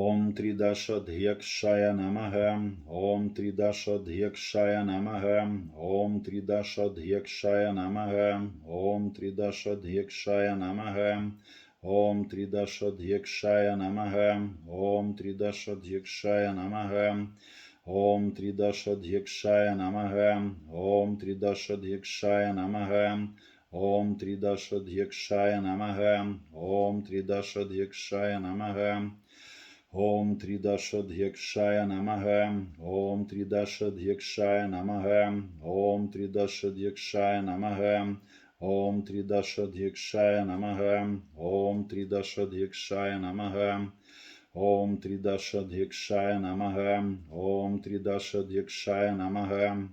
Om Tridashadhyakshaya Namaha, Om Tridashadhyakshaya Namaha, Om Tridashadhyakshaya Namaha, Om Tridashadhyakshaya Namaha, Om Tridashadhyakshaya Namaha, Om Tridashadhyakshaya Namaha, Om Tridashadhyakshaya Namaha, Om Tridashadhyakshaya Namaha, Om Tridashadhyakshaya Namaha, Om Tridashadhyakshaya Namaha, Om Tridashadhyakshaya Namaha, Om Tridashadhyakshaya Namaha, Om Tridashadhyakshaya Namaha, Om Tridashadhyakshaya Namaha, Om Tridashadhyakshaya Namaha, Om Tridashadhyakshaya Namaha, Om Tridashadhyakshaya Namaha,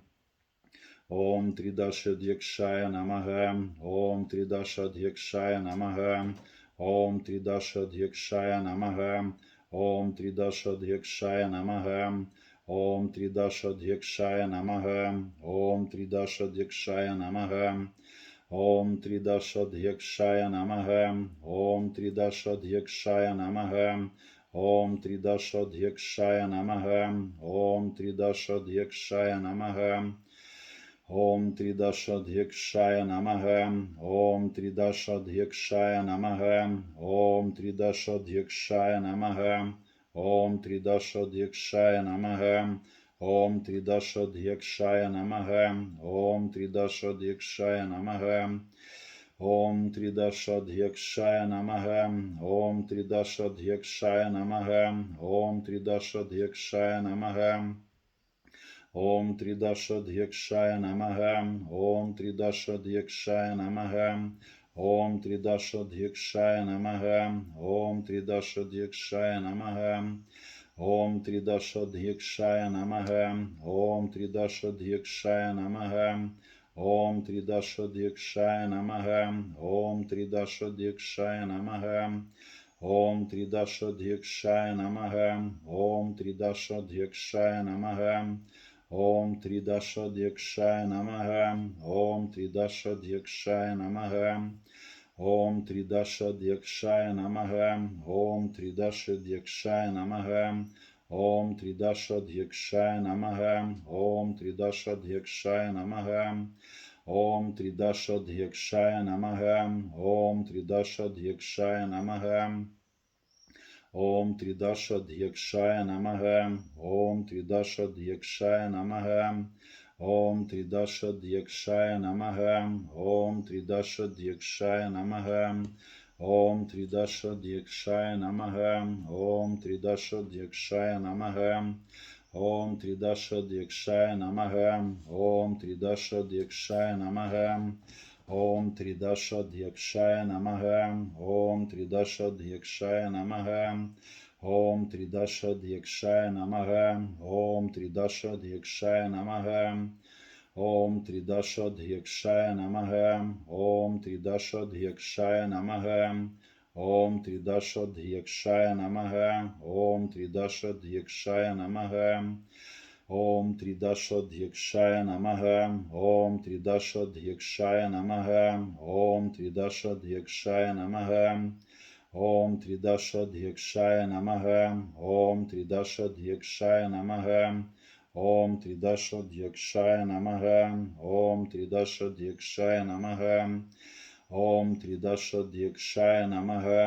Om Tridashadhyakshaya Namaha, Om Tridashadhyakshaya Namaha, Om Tridashadhyakshaya Namaha, Om Tridashadhyakshaya Namaha Om Tridashadhyakshaya Namaha Om Tridashadhyakshaya Namaha Om Tridashadhyakshaya Namaha Om Tridashadhyakshaya Namaha Om Tridashadhyakshaya Namaha Om Tridashadhyakshaya Namaha Om Tridashadhyakshaya Namaha, Om Tridashadhyakshaya Namaha, Om Tridashadhyakshaya Namaha, Om Tridashadhyakshaya Namaha, Om Tridashadhyakshaya Namaha, Om Tridashadhyakshaya Namaha, Om Tridashadhyakshaya Namaha, Om Tridashadhyakshaya Namaha, Om Tridashadhyakshaya Namaha, Ом Тридашадхякшая намагам, Ом Тридашадхякшая намагам, Ом Тридашадхякшая намагам, Ом Тридашадхякшая намагам, Ом Тридашадхякшая намагам, Ом Тридашадхякшая намагам, Ом Тридашадхякшая намагам, Ом Тридашадхякшая намагам, Ом Тридашадхякшая намагам, Ом Тридашадхякшая намагам, ॐ त्रिदशध्यक्षाय नमः ॐ त्रिदशध्यक्षाय नमः ॐ त्रिदशध्यक्षाय नमः ॐ त्रिदशध्यक्षाय नमः ॐ त्रिदशध्यक्षाय नमः ॐ त्रिदशध्यक्षाय नमः ॐ त्रिदशध्यक्षाय नमः ॐ त्रिदशध्यक्षाय नमः Ом Тридашад Якшая Намага, Ом Тридашад Якшая Намага, Ом Тридашад Якшая Намага, Ом Тридашад Якшая Намага, Ом Тридашад Якшая Намага, Ом Тридашад Якшая Намага, Ом Тридашад Якшая Намага, Ом Тридашад Якшая Намага, Om Tridashad Yakshaya Namaha. Om Tridashad Yakshaya Namaha. Om Tridashad Yakshaya Namaha. Om Tridashad Yakshaya Namaha. Om Tridashad Yakshaya Namaha. Om Tridashad Yakshaya Namaha. Om Tridashad Yakshaya Namaha. Om Tridashad Yakshaya Namaha. Om Tridashadhyakshaya Namaha, Om Tridashadhyakshaya Namaha, Om Tridashadhyakshaya Namaha, Om Tridashadhyakshaya Namaha, Om Tridashadhyakshaya Namaha, Om Tridashadhyakshaya Namaha, Om Tridashadhyakshaya Namaha, Ом Тридашад Якшая Намага,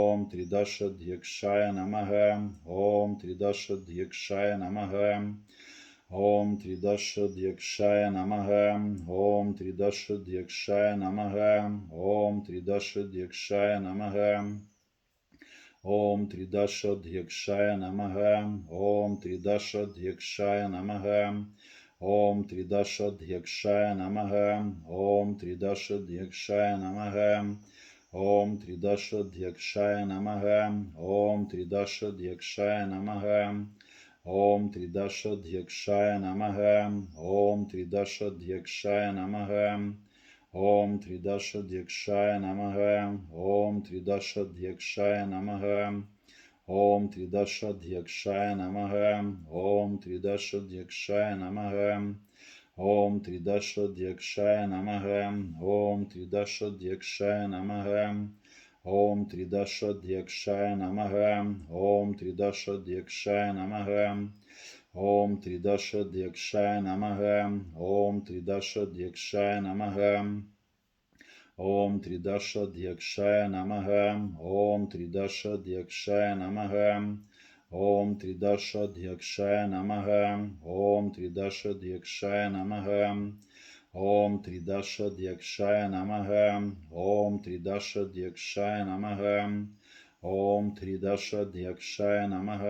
Ом Тридашад Якшая Намага, Ом Тридашад Якшая Намага, Ом Тридашад Якшая Намага, Ом Тридашад Якшая Намага, Ом Тридашад Якшая Намага, Ом Тридашад Якшая Намага, Ом Тридашад Якшая Намага, ॐ त्रिदशध्यक्षाय नमः ॐ त्रिदशध्यक्षाय नमः ॐ त्रिदशध्यक्षाय नमः ॐ त्रिदशध्यक्षाय नमः ॐ त्रिदशध्यक्षाय नमः ॐ त्रिदशध्यक्षाय नमः ॐ त्रिदशध्यक्षाय नमः ॐ त्रिदशध्यक्षाय नमः Om Tridashadhyakshaya Namaha Om Tridashadhyakshaya Namaha Om Tridashadhyakshaya Namaha Om Tridashadhyakshaya Namaha Om Tridashadhyakshaya Namaha Om Tridashadhyakshaya Namaha Om Tridashadhyakshaya Namaha Om Tridashadhyakshaya Namaha ॐ त्रिदशध्यक्षाय नमः ॐ त्रिदशध्यक्षाय नमः ॐ त्रिदश नमः ॐ त्रिदशध्यक्षाय नमः ॐ त्रिदशध्यक्षाय नमः ॐ त्रिदशध्यक्षाय नमः ॐ त्रिदशध्यक्षाय नमः